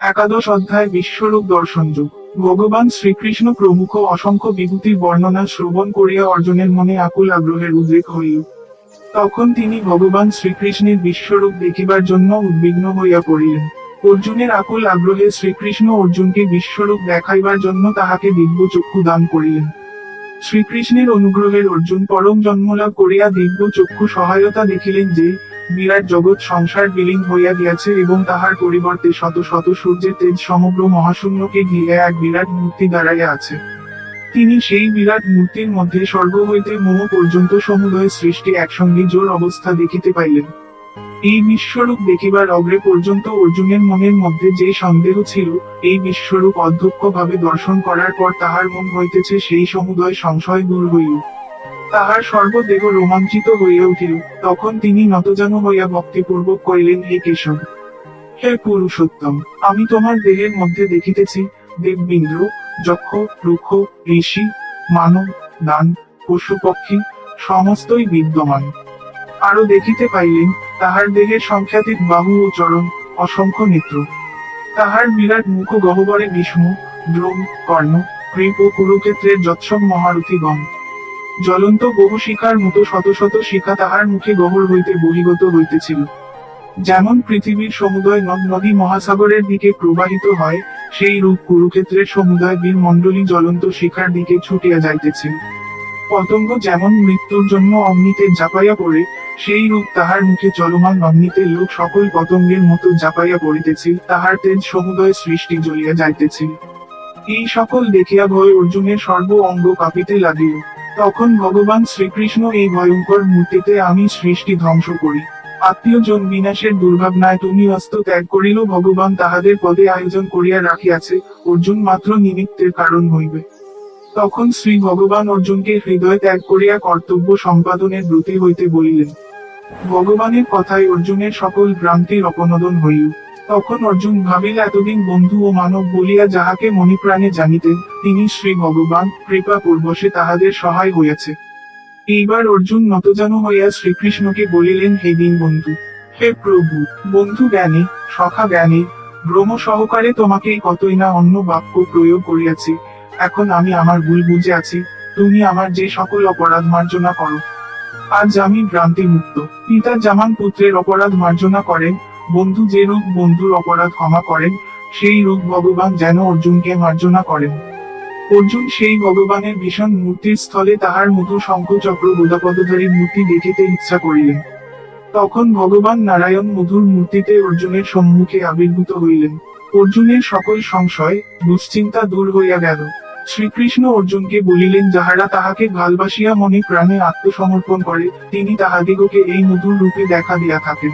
একাদশ অধ্যায় বিশ্বরূপ দর্শনযোগ ভগবান শ্রীকৃষ্ণ প্রমুখ অসংখ্য বিভূতির বর্ণনা শ্রবণ করিয়া অর্জুনের মনে আকুল আগ্রহের উদ্রেক হইল। তখন তিনি ভগবান শ্রীকৃষ্ণের বিশ্বরূপ দেখিবার জন্য উদ্বিগ্ন হইয়া পড়িলেন। অর্জুনের আকুল আগ্রহে শ্রীকৃষ্ণ অর্জুনকে বিশ্বরূপ দেখাইবার জন্য তাহাকে দিব্য চক্ষু দান করিলেন। শ্রীকৃষ্ণের অনুগ্রহের অর্জুন পরম জন্মলাভ করিয়া দিব্য চক্ষু সহায়তা দেখিলেন যে বিরাট জগৎ সংসার বিলীন হইয়া গিয়াছে এবং তাহার পরিবর্তে শত শত সূর্যের তেজ সমগ্র মহাশূন্যকে ঘিরে এক বিরাট মূর্তি দাঁড়াইয়া আছে। তিনি সেই বিরাট মূর্তির মধ্যে স্বর্গ হইতে মোহ পর্যন্ত সমুদয় সৃষ্টি একসঙ্গে জোর অবস্থা দেখিতে পাইলেন। এই বিশ্বরূপ দেখিবার অগ্রে পর্যন্ত অর্জুনের মনের মধ্যে যে সন্দেহ ছিল, এই বিশ্বরূপ অধ্যক্ষ ভাবে দর্শন করার পর তাহার মন হইতেছে সেই সমুদয় সংশয় দূর হইল। তাহার সর্বদেহ রোমাঞ্চিত হইয়া উঠিল। তখন তিনি নতজানু হইয়া ভক্তিপূর্বক কইলেন হে কেশব, হে পুরুষোত্তম, আমি তোমার দেহের মধ্যে দেখিতেছি, দেববিন্দ্র, যক্ষ, রুক্ষ, ঋষি, মানব, দান, পশু পক্ষী, সমস্তই বিদ্যমান। আরও দেখিতে পাইলেন, তাহার দেহের সংখ্যাতীত বাহু ও চরণ, অসংখ্য নেত্র। তাহার বিরাট মুখ গহ্বরে বিষ্ণু দ্রোম কর্ণ, কৃপ ও কুরুক্ষেত্রের যৎসব মহারথীগণ। জ্বলন্ত বহু শিখার মতো শত শত শিখা তাহার মুখে গহর হইতে বহিগত হইতেছিল। যেমন পৃথিবীর সমুদয় নদ নদী মহাসাগরের দিকে প্রবাহিত হয়, সেই রূপ কুরুক্ষেত্রের সমুদয় বীর মণ্ডলী জ্বলন্ত শিখার দিকে ছুটিয়া যাইতেছে পতঙ্গ যেমন মৃত্যুর জন্য অগ্নিতে জাপাইয়া পড়ে, সেই রূপ তাহার মুখে চলমান অগ্নিতে লোক সকল পতঙ্গের মতো জাপাইয়া পড়িতেছিল, তাহার তেজ সমুদয় সৃষ্টি জ্বলিয়া যাইতেছিল। এই সকল দেখিয়া ভয় অর্জুনের সর্ব অঙ্গ কাঁপিতে লাগিল। তখন ভগবান শ্রীকৃষ্ণ এই ভয়ঙ্কর মূর্তিতে আমি সৃষ্টি ধ্বংস করি। আত্মীয়জন বিনাশের দুর্ভাবনায় তুমি অস্ত ত্যাগ করিল, ভগবান তাহাদের পদে আয়োজন করিয়া রাখিয়াছে, অর্জুন মাত্র নিমিত্তের কারণ হইবে। তখন শ্রী ভগবান অর্জুনকে হৃদয় ত্যাগ করিয়া কর্তব্য সম্পাদনের ব্রতী হইতে বলিলেন। ভগবানের কথায় অর্জুনের সকল ভ্রান্তির অপনোদন হইল। তখন অর্জুন ভাবিল, এতদিন বন্ধু ও মানব বলিয়া যাহাকে মণিপ্রাণে জানিতেন, তিনি শ্রী ভগবান, কৃপা পূর্বশে তাহাদের সহায় হইয়াছে। এইবার অর্জুন নতজানু হইয়া শ্রীকৃষ্ণকে বলিলেন, হে দিন বন্ধু, হে প্রভু, বন্ধু জ্ঞানী, সখা জ্ঞানী, ব্রহ্ম সহকারে তোমাকে কতই না অন্য বাক্য প্রয়োগ করিয়াছি। এখন আমি আমার ভুল বুঝে আছি, তুমি আমার যে সকল অপরাধ মার্জনা করো। আজ আমি ভ্রান্তি মুক্ত পিতা জামান পুত্রের অপরাধ মার্জনা করেন বন্ধু যে রূপ বন্ধুর অপরাধ ক্ষমা করেন, সেই রূপ ভগবান যেন অর্জুনকে মার্জনা করেন। অর্জুন সেই ভগবানের ভীষণ মূর্তির স্থলে তাহার মধু শঙ্খ চক্র গোদাপদধারী মূর্তি দেখিতে ইচ্ছা করিলেন। তখন ভগবান নারায়ণ মধুর মূর্তিতে অর্জুনের সম্মুখে আবির্ভূত হইলেন। অর্জুনের সকল সংশয়, দুশ্চিন্তা দূর হইয়া গেল। শ্রীকৃষ্ণ অর্জুনকে বলিলেন, যাহারা তাহাকে ভালবাসিয়া মনে প্রাণে আত্মসমর্পণ করে, তিনি তাহাদিগকে এই মধুর রূপে দেখা দিয়া থাকেন।